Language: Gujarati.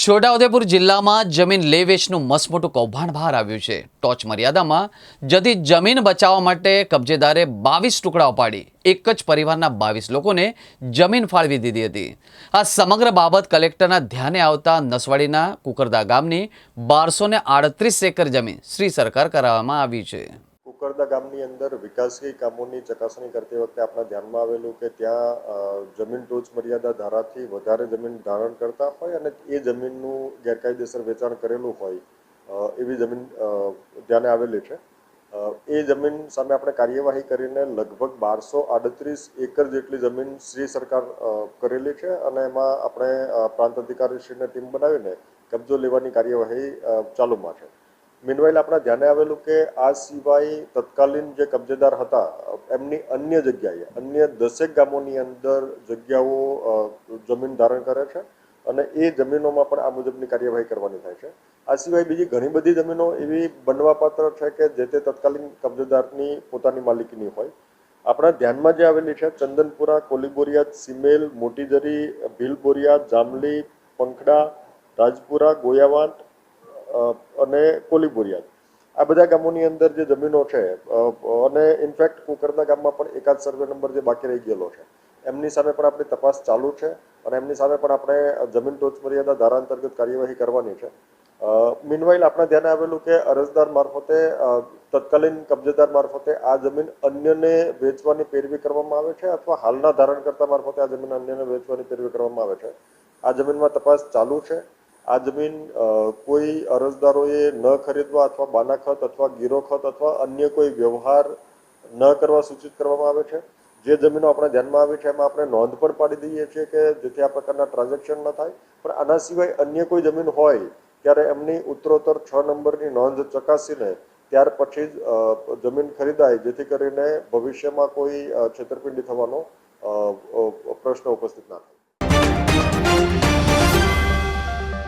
છોટાઉદેપુર જિલ્લામાં જમીન લે વેચનું મસમોટું કૌભાંડ બહાર આવ્યું છે. ટોચ મર્યાદામાં જતી જમીન બચાવવા માટે કબજેદારે બાવીસ ટુકડાઓ પાડી. એક જ પરિવારના બાવીસ લોકોને જમીન ફાળવી દીધી હતી. આ સમગ્ર બાબત કલેક્ટરના ધ્યાને આવતા નસવાડીના કુકરદા ગામની બારસો આડત્રીસ એકર જમીન શ્રી સરકાર કરાવવામાં આવી છે. કુકરદા ગામની અંદર વિકાસકીય કામોની ચકાસણી કરતી વખતે આપણા ધ્યાનમાં આવેલું કે ત્યાં જમીન ટોચ મર્યાદા ધારાથી વધારે જમીન ધારણ કરતા હોય અને એ જમીનનું ગેરકાયદેસર વેચાણ કરેલું હોય એવી જમીન ધ્યાને આવેલી છે. એ જમીન સામે આપણે કાર્યવાહી કરીને લગભગ બારસો આડત્રીસ એકર જેટલી જમીન શ્રી સરકાર કરેલી છે અને એમાં આપણે પ્રાંત અધિકારીશ્રીને ટીમ બનાવીને કબજો લેવાની કાર્યવાહી ચાલુમાં છે. મીનવાઇલ આપણા ધ્યાને આવેલું કે આ સિવાય તત્કાલીન જે કબજેદાર હતા, એમની અન્ય જગ્યાએ, અન્ય દસેક ગામોની અંદર જગ્યાઓ જમીન ધારણ કરે છે અને એ જમીનોમાં પણ આ મુજબની કાર્યવાહી કરવાની થાય છે. આ સિવાય બીજી ઘણી બધી જમીનો એવી બનવાપાત્ર છે કે જે તે તત્કાલીન કબજેદારની પોતાની માલિકીની હોય. આપણા ધ્યાનમાં જે આવેલી છે, ચંદનપુરા, કોલીબોરિયા, સિમેલ, મોટીજરી, ભીલબોરિયા, જામલી, પંખડા, રાજપુરા, ગોયાવાંટ અને કોલીબોરિયા. આ બધા ગામોની અંદર જે જમીનો છે અને ઇનફેક્ટ કુકરના ગામમાં પણ એકાદ સર્વે નંબર જે બાકી રહી ગયેલો છે. એમની સામે પણ આપણી તપાસ ચાલુ છે અને એમની સામે પણ આપણે જમીન ટોચ મર્યાદા ધારા અંતર્ગત કાર્યવાહી કરવાની છે. મીનવાઇલ આપણા ધ્યાને આવેલું કે અરજદાર મારફતે તત્કાલીન કબજેદાર મારફતે આ જમીન અન્યને વેચવાની પેરવી કરવામાં આવે છે અથવા હાલના ધારણકર્તા મારફતે આ જમીન અન્યને વેચવાની પેરવી કરવામાં આવે છે? આ જમીનમાં તપાસ ચાલુ છે. આ જમીન કોઈ અરજદારોએ ન ખરીદવા અથવા બાનાખત અથવા ગીરોખત અથવા અન્ય કોઈ વ્યવહાર ન કરવા સૂચિત કરવામાં આવે છે? જે જમીનો આપણા ધ્યાનમાં આવી છે, એમાં આપણે નોંધ પણ પાડી દઈએ છીએ કે જેથી આ પ્રકારના ટ્રાન્ઝેક્શન ન થાય. પણ આના સિવાય અન્ય કોઈ જમીન હોય, ત્યારે એમની ઉત્તરોત્તર છ નંબરની નોંધ ચકાસીને ત્યાર પછી જ જમીન ખરીદાય, જેથી કરીને ભવિષ્યમાં કોઈ છેતરપિંડી થવાનો પ્રશ્ન ઉપસ્થિત ના થાય.